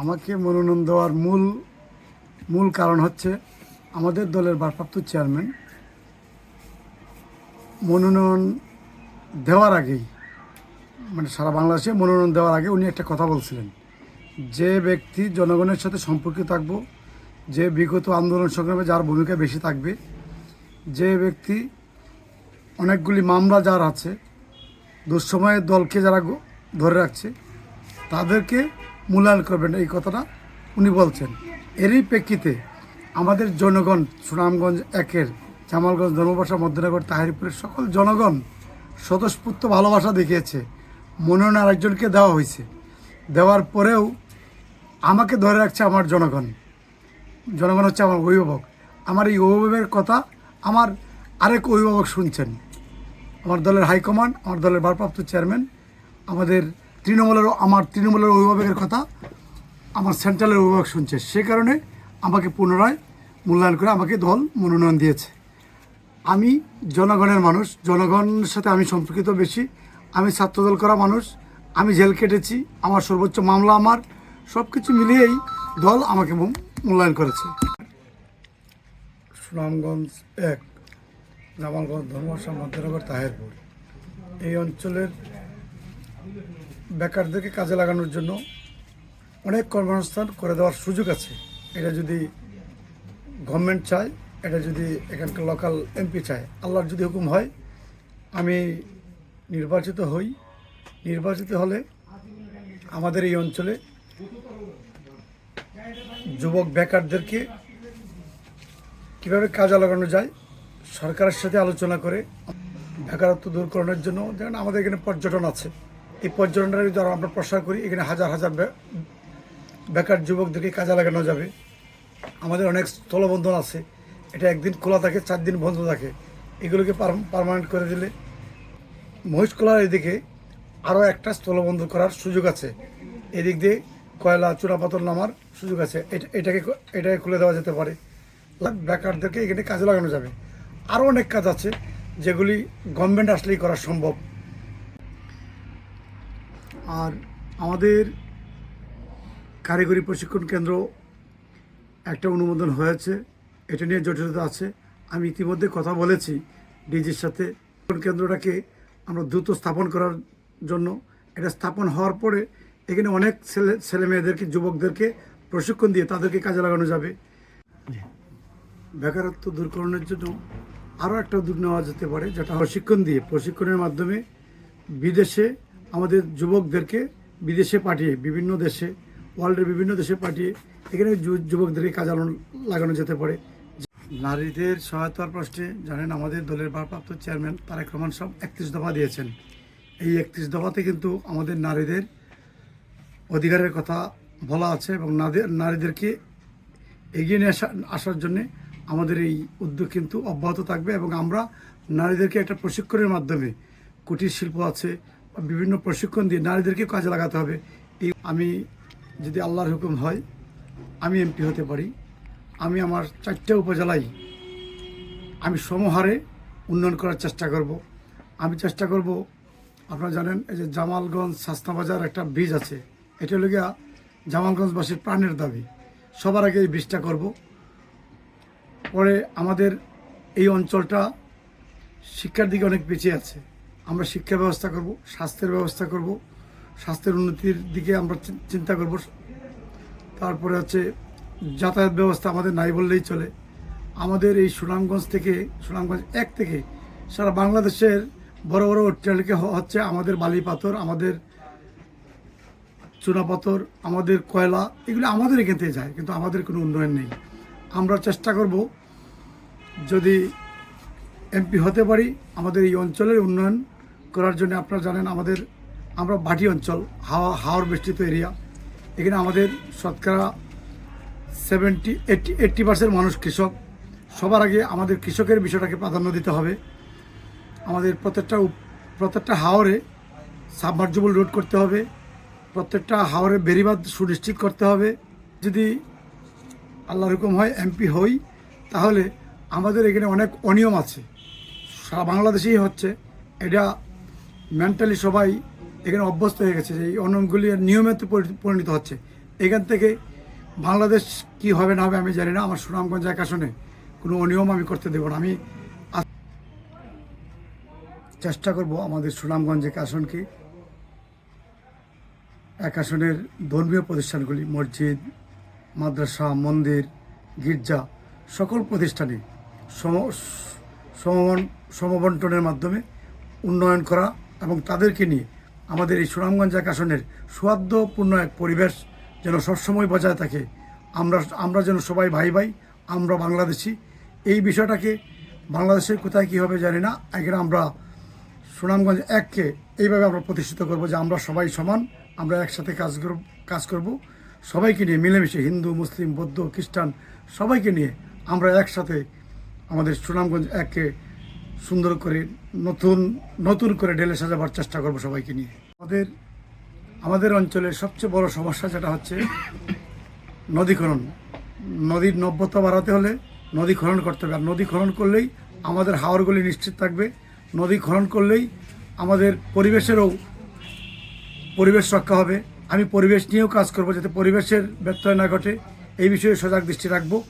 আমাকে মনোনয়ন দেওয়ার মূল মূল কারণ হচ্ছে আমাদের দলের ভারপ্রাপ্ত চেয়ারম্যান মনোনয়ন দেওয়ার আগেই মানে সারা বাংলাদেশে মনোনয়ন দেওয়ার আগে উনি একটা কথা বলছিলেন যে ব্যক্তি জনগণের সাথে সম্পর্কিত থাকব, যে বিগত আন্দোলন সংগ্রামে যার ভূমিকা বেশি থাকবে, যে ব্যক্তি অনেকগুলি মামলা যার আছে, দুঃসময়ে দলকে যারা ধরে রাখছে, তাদেরকে মূল্যায়ন করবেন এই কথাটা উনি বলছেন। এরই প্রেক্ষিতে আমাদের জনগণ, সুনামগঞ্জ একের, জামালগঞ্জ ধর্মবাসা মধ্যনগর, তাহিরপুরের সকল জনগণ স্বতঃস্ফূর্ত ভালোবাসা দেখিয়েছে। মনোনয়ন আরেকজনকে দেওয়া হয়েছে। দেওয়ার পরেও আমাকে ধরে রাখছে আমার জনগণ। জনগণ হচ্ছে আমার অভিভাবক। আমার এই অভিভাবকের কথা আমার আরেক অভিভাবক শুনছেন। আমার দলের হাইকমান্ড, আমার দলের ভারপ্রাপ্ত চেয়ারম্যান, আমাদের তৃণমূলের আমার তৃণমূলের অভিভাবকের কথা আমার সেন্ট্রালের অভিভাবক শুনছে। সে কারণে আমাকে পুনরায় মূল্যায়ন করে আমাকে দল মনোনয়ন দিয়েছে। আমি জনগণের মানুষ, জনগণের সাথে আমি সম্পর্কিত বেশি, আমি ছাত্রদল করা মানুষ, আমি জেল কেটেছি, আমার সর্বোচ্চ মামলা আমার সব কিছু মিলিয়েই দল আমাকে মূল্যায়ন করেছে। সুনামগঞ্জ এক, জামালগঞ্জ ধর্মশা মধ্যনগর তাহেরপুর। এই অঞ্চলের বেকারদেরকে কাজে লাগানোর জন্য অনেক কর্মসংস্থান করে দেওয়ার সুযোগ আছে। এটা যদি গভর্নমেন্ট চায়, এটা যদি এখানকার লোকাল এমপি চায়, আল্লাহর যদি হুকুম হয়, আমি নির্বাচিত হই। নির্বাচিত হলে আমাদের এই অঞ্চলে যুবক বেকারদেরকে কীভাবে কাজে লাগানো যায়, সরকারের সাথে আলোচনা করে বেকারত্ব দূরকরণের জন্য, যেমন আমাদের এখানে পর্যটন আছে। এই পর্যটনটা যদি আমরা প্রসার করি। এখানে হাজার হাজার বেকার যুবকদেরকে কাজে লাগানো যাবে। আমাদের অনেক স্থলবন্ধন আছে। এটা একদিন খোলা থাকে, চার দিন বন্ধ থাকে। এগুলোকে পারমানেন্ট করে দিলে মহিষকলার এদিকে আরও একটা স্থলবন্ধ করার সুযোগ আছে। এদিক দিয়ে কয়লা চুনাপাতল নামার সুযোগ আছে। এটা- এটাকে এটাকে খুলে দেওয়া যেতে পারে। বেকারদেরকে এখানে কাজে লাগানো যাবে। আরও অনেক কাজ আছে যেগুলি গভর্নমেন্ট আসলেই করা সম্ভব। আর আমাদের কারিগরি প্রশিক্ষণ কেন্দ্র একটা অনুমোদন হয়েছে। এটা নিয়ে জটিলতা আছে। আমি ইতিমধ্যে কথা বলেছি ডিজির সাথে। প্রশিক্ষণ কেন্দ্রটাকে আমরা দ্রুত স্থাপন করার জন্য। এটা স্থাপন হওয়ার পরে এখানে অনেক ছেলে ছেলে মেয়েদেরকে যুবকদেরকে প্রশিক্ষণ দিয়ে তাদেরকে কাজে লাগানো যাবে। বেকারত্ব দূরকরণের জন্য আরও একটা উদ্যোগ নেওয়া যেতে পারে যেটা প্রশিক্ষণ দিয়ে। প্রশিক্ষণের মাধ্যমে বিদেশে আমাদের যুবকদেরকে বিদেশে পাঠিয়ে, বিভিন্ন দেশে, ওয়ার্ল্ডের বিভিন্ন দেশে পাঠিয়ে এখানে যুবকদেরকে কাজে লাগানো- যেতে পারে। নারীদের সহায়তার প্রশ্নে জানেন আমাদের দলের ভারপ্রাপ্ত চেয়ারম্যান তারেক রহমান সব একত্রিশ দফা দিয়েছেন। এই একত্রিশ দফাতে কিন্তু আমাদের নারীদের অধিকারের কথা বলা আছে এবং নারী- নারীদেরকে এগিয়ে নিয়ে আসা, আসার জন্যে আমাদের এই উদ্যোগ কিন্তু অব্যাহত থাকবে এবং আমরা নারীদেরকে একটা প্রশিক্ষণের মাধ্যমে কুটির শিল্প আছে বিভিন্ন প্রশিক্ষণ দিয়ে নারীদেরকে কাজে লাগাতে হবে। এই আমি যদি আল্লাহর হুকুম হয়, আমি এমপি হতে পারি। আমি আমার চারটে উপজেলায় আমি সমহারে উন্নয়ন করার চেষ্টা করব। আমি চেষ্টা করব, আপনারা জানেন, এই যে জামালগঞ্জ বাজার একটা ব্রিজ আছে। এটা হলো গিয়া জামালগঞ্জবাসীর প্রাণের দাবি। সবার আগে এই ব্রিজটা করব। পরে আমাদের এই অঞ্চলটা শিক্ষার দিকে অনেক পিছিয়ে আছে। আমরা শিক্ষা ব্যবস্থা করব, স্বাস্থ্যের ব্যবস্থা করব, স্বাস্থ্যের উন্নতির দিকে আমরা চিন্তা করব। তারপরে হচ্ছে যাতায়াত ব্যবস্থা আমাদের নাই বললেই চলে। আমাদের এই সুনামগঞ্জ থেকে, সুনামগঞ্জ এক থেকে সারা বাংলাদেশের বড় বড় অট্টালিকা হচ্ছে আমাদের বালি পাথর, আমাদের চুনাপাথর আমাদের কয়লা, এগুলো আমাদের এখান থেকে যায়, কিন্তু আমাদের কোনো উন্নয়ন নেই। আমরা চেষ্টা করব যদি এমপি হতে পারি, আমাদের এই অঞ্চলের উন্নয়ন করার জন্য আপনারা জানেন আমাদের, আমরা বাটি অঞ্চল, হাওয়া হাওয়ার বেষ্টিত এরিয়া। এখানে আমাদের শতকরা সেভেন্টি এইটটি এইট্টি পার্সেন্ট মানুষ কৃষক। সবার আগে আমাদের কৃষকের বিষয়টাকে প্রাধান্য দিতে হবে। আমাদের প্রত্যেকটা প্রত্যেকটা হাওরে সাবমার্জেবল রোড করতে হবে। প্রত্যেকটা হাওরে বেরিবাদ সুনিশ্চিত করতে হবে। যদি আল্লাহর হুকুম হয় এমপি হই, তাহলে আমাদের এখানে অনেক অনিয়ম আছে। সারা বাংলাদেশেই হচ্ছে। এটা মেন্টালি সবাই এখানে অভ্যস্ত হয়ে গেছে, যে এই অনিয়মগুলি নিয়মে তো পরি- পরিণত হচ্ছে। এখান থেকে বাংলাদেশ কি হবে না হবে আমি জানি না, আমার সুনামগঞ্জ এক আসনে, কোনো অনিয়ম আমি করতে দেব না। আমি চেষ্টা করব আমাদের সুনামগঞ্জ এক আসনকে, এক আসনের ধর্মীয় প্রতিষ্ঠানগুলি, মসজিদ, মাদ্রাসা, মন্দির, গির্জা, সকল প্রতিষ্ঠানে সম সমবন- সমবন্টনের মাধ্যমে উন্নয়ন করা এবং তাদেরকে নিয়ে আমাদের এই সুনামগঞ্জ এক আসনের এক পরিবেশ যেন সবসময় বজায় থাকে। আমরা আমরা যেন সবাই ভাই ভাই, আমরা বাংলাদেশি। এই বিষয়টাকে বাংলাদেশের কোথায় কী হবে জানি না। এখানে আমরা সুনামগঞ্জ এককে এইভাবে আমরা প্রতিষ্ঠিত করব যে আমরা সবাই সমান, আমরা একসাথে কাজ করব কাজ করব। সবাইকে নিয়ে মিলেমিশে হিন্দু, মুসলিম, বৌদ্ধ, খ্রিস্টান সবাইকে নিয়ে আমরা একসাথে আমাদের সুনামগঞ্জ এককে সুন্দর করে নতুন নতুন করে ঢেলে সাজাবার চেষ্টা করব সবাইকে নিয়ে। আমাদের আমাদের অঞ্চলের সবচেয়ে বড় সমস্যা যেটা হচ্ছে, নদী নদীকরণ নদীর নব্যতা বাড়াতে হলে নদী খনন করতে হবে। আর নদী খনন করলেই আমাদের হাওরগুলি নিশ্চিত থাকবে। নদী খনন করলেই আমাদের পরিবেশেরও পরিবেশ রক্ষা হবে। আমি পরিবেশ নিয়েও কাজ করব যাতে পরিবেশের ব্যত্যয় না ঘটে। এই বিষয়ে সজাগ দৃষ্টি রাখব।